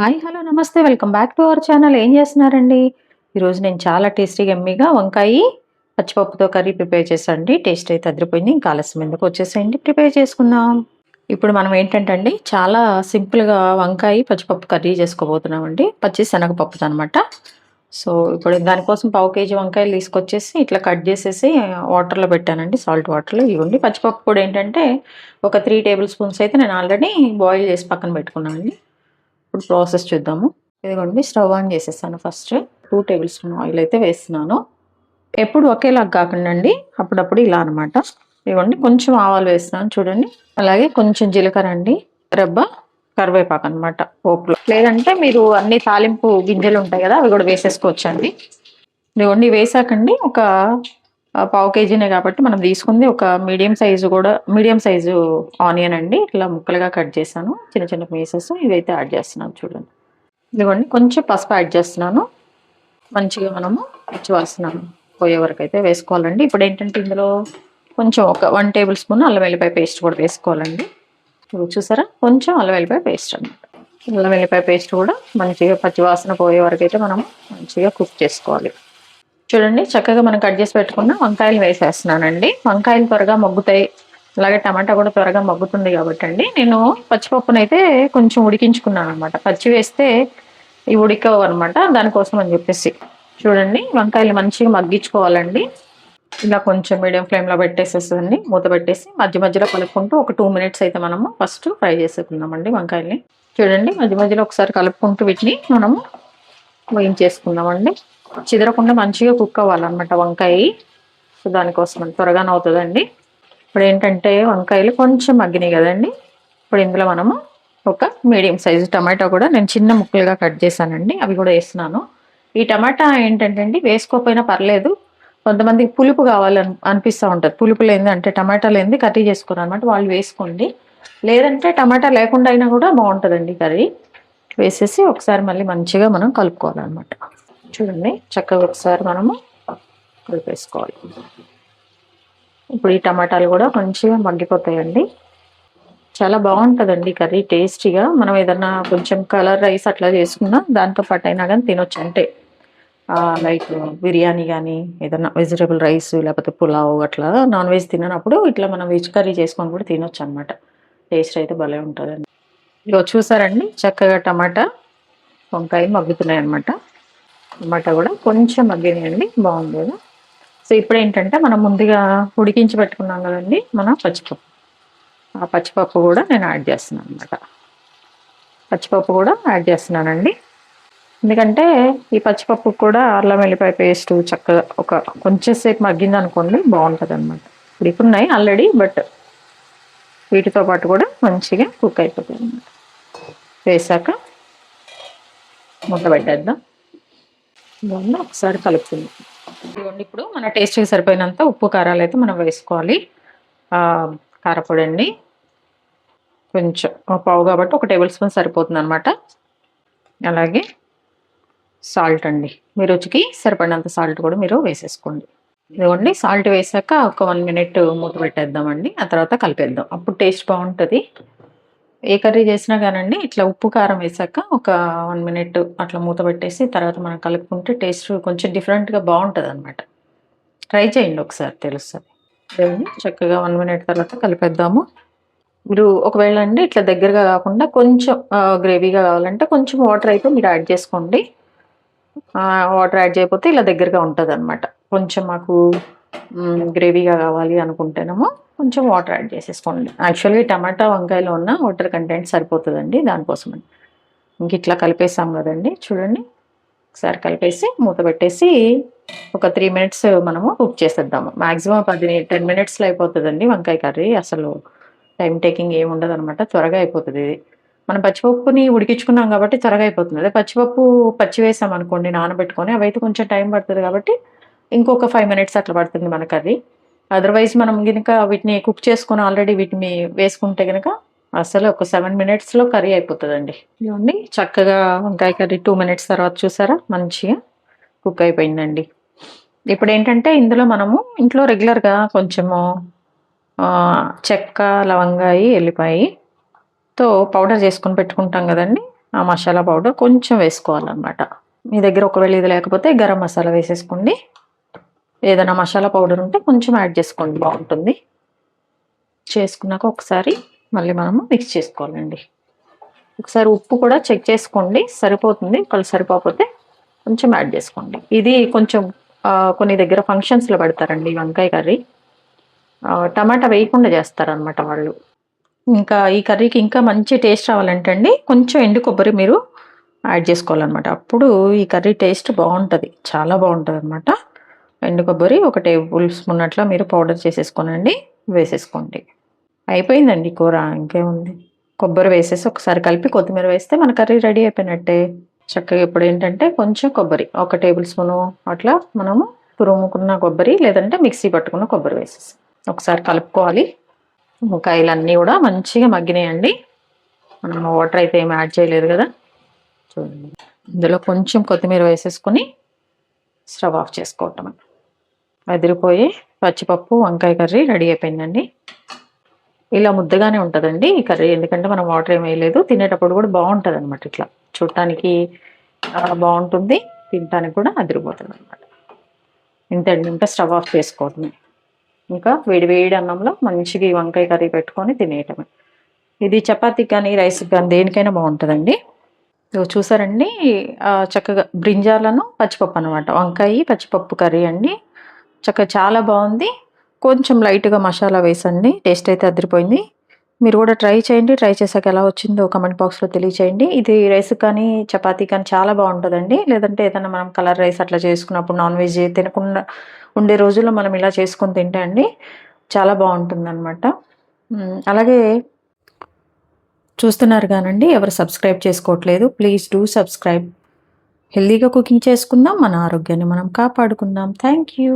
Hi hello నమస్తే. Welcome back to our channel. ఏం చేస్తున్నారండి? ఈరోజు నేను చాలా టేస్టీగా ఎమ్మిగా వంకాయ పచ్చిపప్పుతో కర్రీ ప్రిపేర్ చేశానండి. టేస్ట్ అయితే అదిరిపోయింది. ఇంకా ఆలస్యం ఎందుకు వచ్చేసేయండి? ప్రిపేర్ చేసుకుందాం. ఇప్పుడు మనం ఏంటంటే అండి చాలా సింపుల్గా వంకాయ పచ్చిపప్పు కర్రీ చేసుకోబోతున్నామండి. పచ్చి శనగపప్పుతో అనమాట సో ఇప్పుడు దానికోసం పావు కేజీ వంకాయలు తీసుకొచ్చేసి ఇట్లా కట్ చేసేసి వాటర్లో పెట్టానండి. సాల్ట్ వాటర్లో ఇవ్వండి. పచ్చిపప్పు కూడా ఏంటంటే ఒక త్రీ టేబుల్ స్పూన్స్ అయితే నేను ఆల్రెడీ బాయిల్ చేసి పక్కన పెట్టుకున్నానండి. ఇప్పుడు ప్రాసెస్ చూద్దాము. ఇదిగోండి స్టవ్ ఆన్ చేసేసాను first. Two tablespoon oil అయితే వేస్తున్నాను. ఎప్పుడు ఒకేలాగా కాకుండా అండి అప్పుడప్పుడు ఇలా అనమాట ఇదిగోండి కొంచెం ఆవాలు వేస్తున్నాను చూడండి. అలాగే కొంచెం జీలకర్ర అండి రబ్బ కరివేపాకు అనమాట పోపులో. లేదంటే మీరు అన్ని తాలింపు గింజలు ఉంటాయి కదా అవి కూడా వేసేసుకోవచ్చు అండి ఇదిగోండి వేసాకండి ఒక పావు కేజీనే కాబట్టి మనం తీసుకుంది ఒక మీడియం సైజు కూడా మీడియం సైజు ఆనియన్ అండి. ఇట్లా ముక్కలుగా కట్ చేశాను. చిన్న చిన్న పీసెస్ ఇవైతే యాడ్ చేస్తున్నాను చూడండి. ఇదిగోండి కొంచెం పసుపు యాడ్ చేస్తున్నాను. మంచిగా మనము పచ్చివాసన పోయే వరకు అయితే వేసుకోవాలండి. ఇప్పుడు ఏంటంటే ఇందులో కొంచెం ఒక వన్ టేబుల్ స్పూన్ అల్లం వెల్లిపాయ పేస్ట్ కూడా వేసుకోవాలండి. చూసారా? కొంచెం అల్లం వెల్లిపాయ పేస్ట్ అనమాట అల్లం వెల్లిపాయ పేస్ట్ కూడా మంచిగా పచ్చివాసన పోయే వరకు అయితే మనం మంచిగా కుక్ చేసుకోవాలి. చూడండి చక్కగా మనం కట్ చేసి పెట్టుకున్న వంకాయలు వేసేస్తున్నానండి. వంకాయలు త్వరగా మగ్గుతాయి. అలాగే టమాటా కూడా త్వరగా మగ్గుతుంది కాబట్టి అండి. నేను పచ్చిపప్పునైతే కొంచెం ఉడికించుకున్నాను అనమాట పచ్చి వేస్తే ఇవి ఉడికవు అనమాట దానికోసం అని చెప్పేసి. చూడండి వంకాయలు మంచిగా మగ్గించుకోవాలండి. ఇలా కొంచెం మీడియం ఫ్లేమ్లో పెట్టేసేసండి మూత పెట్టేసి మధ్య మధ్యలో కలుపుకుంటూ ఒక టూ మినిట్స్ అయితే మనము ఫస్ట్ ఫ్రై చేసుకుందామండి వంకాయల్ని. చూడండి మధ్య మధ్యలో ఒకసారి కలుపుకుంటూ వీటిని మనము వేయించేసుకుందామండి. చిదరకుండా మంచిగా కుక్ అవ్వాలన్నమాట వంకాయ. సో దానికోసం త్వరగానే అవుతుందండి. ఇప్పుడు ఏంటంటే వంకాయలు కొంచెం మగ్గినాయి కదండి. ఇప్పుడు ఇందులో మనము ఒక మీడియం సైజు టమాటా కూడా నేను చిన్న ముక్కలుగా కట్ చేశానండి. అవి కూడా వేస్తున్నాను. ఈ టమాటా ఏంటంటే అండి వేసుకోకపోయినా పర్లేదు. కొంతమందికి పులుపు కావాలని అనిపిస్తూ ఉంటుంది. పులుపు లేనిది అంటే టమాటా లేనిది కర్రీ చేసుకోరు అనమాట వాళ్ళు వేసుకోండి. లేదంటే టమాటా లేకుండా అయినా కూడా బాగుంటుందండి కర్రీ. వేసేసి ఒకసారి మళ్ళీ మంచిగా మనం కలుపుకోవాలన్నమాట. చూడండి చక్కగా ఒకసారి మనము కలిపేసుకోవాలి. ఇప్పుడు ఈ టమాటాలు కూడా మంచిగా మగ్గిపోతాయండి. చాలా బాగుంటుందండి కర్రీ టేస్టీగా. మనం ఏదన్నా కొంచెం కలర్ రైస్ అట్లా చేసుకున్నా దాంతో పాటు అయినా కానీ తినొచ్చు. అంటే లైక్ బిర్యానీ కానీ ఏదన్నా వెజిటేబుల్ రైస్ లేకపోతే పులావ్ అట్లా నాన్ వెజ్ తిననప్పుడు ఇట్లా మనం వెజ్ కర్రీ చేసుకొని కూడా తినొచ్చు అనమాట టేస్ట్ అయితే భలే ఉంటుందండి. ఇదిగో చూసారండి చక్కగా టమాటా వంకాయ మగ్గుతున్నాయి అనమాట టమాటా కూడా కొంచెం మగ్గినాయండి బాగుంది కదా సో ఇప్పుడు ఏంటంటే మనం ముందుగా ఉడికించి పెట్టుకున్నాం కదండి మన పచ్చిపప్పు. ఆ పచ్చిపప్పు కూడా నేను యాడ్ చేస్తున్నాను అనమాట పచ్చిపప్పు కూడా యాడ్ చేస్తున్నానండి. ఎందుకంటే ఈ పచ్చిపప్పు కూడా అల్లం వెల్లిపాయ పేస్ట్ చక్కగా ఒక కొంచెం సేపు మగ్గింది అనుకోండి బాగుంటుంది అనమాట ఉన్నాయి ఆల్రెడీ బట్ వీటితో పాటు కూడా మంచిగా కుక్ అయిపోతుంది అనమాట వేసాక ముద్ద పెట్టేద్దాం ఇవన్నీ ఒకసారి కలుపుకుందాం. ఇదిగోండి ఇప్పుడు మన టేస్ట్కి సరిపోయినంత ఉప్పు కారాలు అయితే మనం వేసుకోవాలి. కారపొడి అండి కొంచెం పావు కాబట్టి ఒక టేబుల్ స్పూన్ సరిపోతుంది అనమాట అలాగే సాల్ట్ అండి. మీ రుచికి సరిపడినంత సాల్ట్ కూడా మీరు వేసేసుకోండి. ఇదిగోండి సాల్ట్ వేసాక ఒక వన్ మినిట్ మూత పెట్టేద్దామండి. ఆ తర్వాత కలిపేద్దాం. అప్పుడు టేస్ట్ బాగుంటుంది. ఏ కర్రీ చేసినా కానండి ఇట్లా ఉప్పు కారం వేసాక ఒక వన్ మినిట్ అట్లా మూత పెట్టేసి తర్వాత మనం కలుపుకుంటే టేస్ట్ కొంచెం డిఫరెంట్గా బాగుంటుంది అనమాట ట్రై చేయండి ఒకసారి తెలుస్తుంది. చక్కగా వన్ మినిట్ తర్వాత కలిపేద్దాము. మీరు ఒకవేళ అండి ఇట్లా దగ్గరగా కాకుండా కొంచెం గ్రేవీగా కావాలంటే కొంచెం వాటర్ అయితే మీరు యాడ్ చేసుకోండి. వాటర్ యాడ్ చేయకపోతే ఇలా దగ్గరగా ఉంటుంది అనమాట కొంచెం మాకు గ్రేవీగా కావాలి అనుకుంటేనేమో కొంచెం వాటర్ యాడ్ చేసేసుకోండి. యాక్చువల్గా టమాటా వంకాయలో ఉన్న వాటర్ కంటెంట్ సరిపోతుందండి దానికోసమని. ఇంక ఇట్లా కలిపేసాం కదండి చూడండి. ఒకసారి కలిపేసి మూత పెట్టేసి ఒక త్రీ మినిట్స్ మనము కుక్ చేసేద్దాము. మ్యాక్సిమం పది టెన్ మినిట్స్లో అయిపోతుందండి వంకాయ కర్రీ. అసలు టైం టేకింగ్ ఏమి ఉండదు అనమాట త్వరగా అయిపోతుంది ఇది. మనం పచ్చిపప్పుని ఉడికించుకున్నాం కాబట్టి త్వరగా అయిపోతుంది. అదే పచ్చిపప్పు పచ్చి వేసాం అనుకోండి నానబెట్టుకొని అవైతే కొంచెం టైం పడుతుంది కాబట్టి ఇంకొక ఫైవ్ మినిట్స్ అట్లా పడుతుంది మన కర్రీ. అదర్వైజ్ మనం కనుక వీటిని కుక్ చేసుకొని ఆల్రెడీ వీటిని వేసుకుంటే కనుక అసలు ఒక సెవెన్ మినిట్స్లో కర్రీ అయిపోతుందండి. ఇవన్నీ చక్కగా వంకాయ కర్రీ టూ మినిట్స్ తర్వాత చూసారా? మంచిగా కుక్ అయిపోయిందండి. ఇప్పుడు ఏంటంటే ఇందులో మనము ఇంట్లో రెగ్యులర్గా కొంచెము చెక్క లవంగాయి ఎల్లిపాయి తో పౌడర్ చేసుకొని పెట్టుకుంటాం కదండి. ఆ మసాలా పౌడర్ కొంచెం వేసుకోవాలన్నమాట. మీ దగ్గర ఒకవేళ ఇది లేకపోతే గరం మసాలా వేసేసుకోండి. ఏదైనా మసాలా పౌడర్ ఉంటే కొంచెం యాడ్ చేసుకోండి బాగుంటుంది. చేసుకున్నాక ఒకసారి మళ్ళీ మనము మిక్స్ చేసుకోవాలండి. ఒకసారి ఉప్పు కూడా చెక్ చేసుకోండి సరిపోతుంది ఒకళ్ళు సరిపోకపోతే కొంచెం యాడ్ చేసుకోండి. ఇది కొంచెం కొన్ని దగ్గర ఫంక్షన్స్లో పెడతారండి వంకాయ కర్రీ. టమాటా వేయకుండా చేస్తారనమాట వాళ్ళు. ఇంకా ఈ కర్రీకి ఇంకా మంచి టేస్ట్ రావాలంటే అండి కొంచెం ఎండు కొబ్బరి మీరు యాడ్ చేసుకోవాలన్నమాట. అప్పుడు ఈ కర్రీ టేస్ట్ బాగుంటుంది చాలా బాగుంటుంది అనమాట ఎండు కొబ్బరి ఒక టేబుల్ స్పూన్ అట్లా మీరు పౌడర్ చేసేసుకోనండి వేసేసుకోండి. అయిపోయిందండి కూర ఇంకేముంది? కొబ్బరి వేసేసి ఒకసారి కలిపి కొత్తిమీర వేస్తే మన కర్రీ రెడీ అయిపోయినట్టే. చక్కగా ఇప్పుడు ఏంటంటే కొంచెం కొబ్బరి ఒక టేబుల్ స్పూను అట్లా మనము తురుముకున్న కొబ్బరి లేదంటే మిక్సీ పట్టుకున్న కొబ్బరి వేసేసి. ఒకసారి కలుపుకోవాలి. వంకాయలన్నీ కూడా మంచిగా మగ్గినాయండి. మనం వాటర్ అయితే ఏమి యాడ్ చేయలేదు కదా. చూడండి. ఇందులో కొంచెం కొత్తిమీర వేసేసుకొని స్టవ్ ఆఫ్ చేసుకోవటం అదిరిపోయి పచ్చిపప్పు వంకాయ కర్రీ రెడీ అయిపోయిందండి. ఇలా ముద్దగానే ఉంటుందండి ఈ కర్రీ. ఎందుకంటే మనం వాటర్ ఏం వేయలేదు. తినేటప్పుడు కూడా బాగుంటుంది అనమాట ఇట్లా. చూడటానికి బాగుంటుంది. తినటానికి కూడా అదిరిపోతుంది అనమాట ఇంతండి ఇంకా స్టవ్ ఆఫ్ చేసుకోవటమే ఇంకా వేడి వేడి అన్నంలో మంచిగా ఈ వంకాయ కర్రీ పెట్టుకొని తినేయటమే. ఇది చపాతీకి కానీ రైస్కి కానీ దేనికైనా బాగుంటుందండి. చూసారండి చక్కగా బ్రింజాలను పచ్చిపప్పు అనమాట వంకాయ పచ్చిపప్పు కర్రీ అండి. చక్కగా చాలా బాగుంది. కొంచెం లైట్గా మసాలా వేసండి. టేస్ట్ అయితే అదిరిపోయింది. మీరు కూడా ట్రై చేయండి. ట్రై చేశాక ఎలా వచ్చిందో కమెంట్ బాక్స్లో తెలియచేయండి. ఇది రైస్ కానీ చపాతీ కానీ చాలా బాగుంటుందండి. లేదంటే ఏదైనా మనం కలర్ రైస్ అట్లా చేసుకున్నప్పుడు నాన్ వెజ్ తినకుండా ఉండే రోజుల్లో మనం ఇలా చేసుకొని తింటే అండి చాలా బాగుంటుంది అనమాట అలాగే చూస్తున్నారు కానండి ఎవరు సబ్స్క్రైబ్ చేసుకోవట్లేదు ప్లీజ్ డూ సబ్స్క్రైబ్. హెల్దీగా కుకింగ్ చేసుకుందాం మన ఆరోగ్యాన్ని మనం కాపాడుకుందాం. Thank you.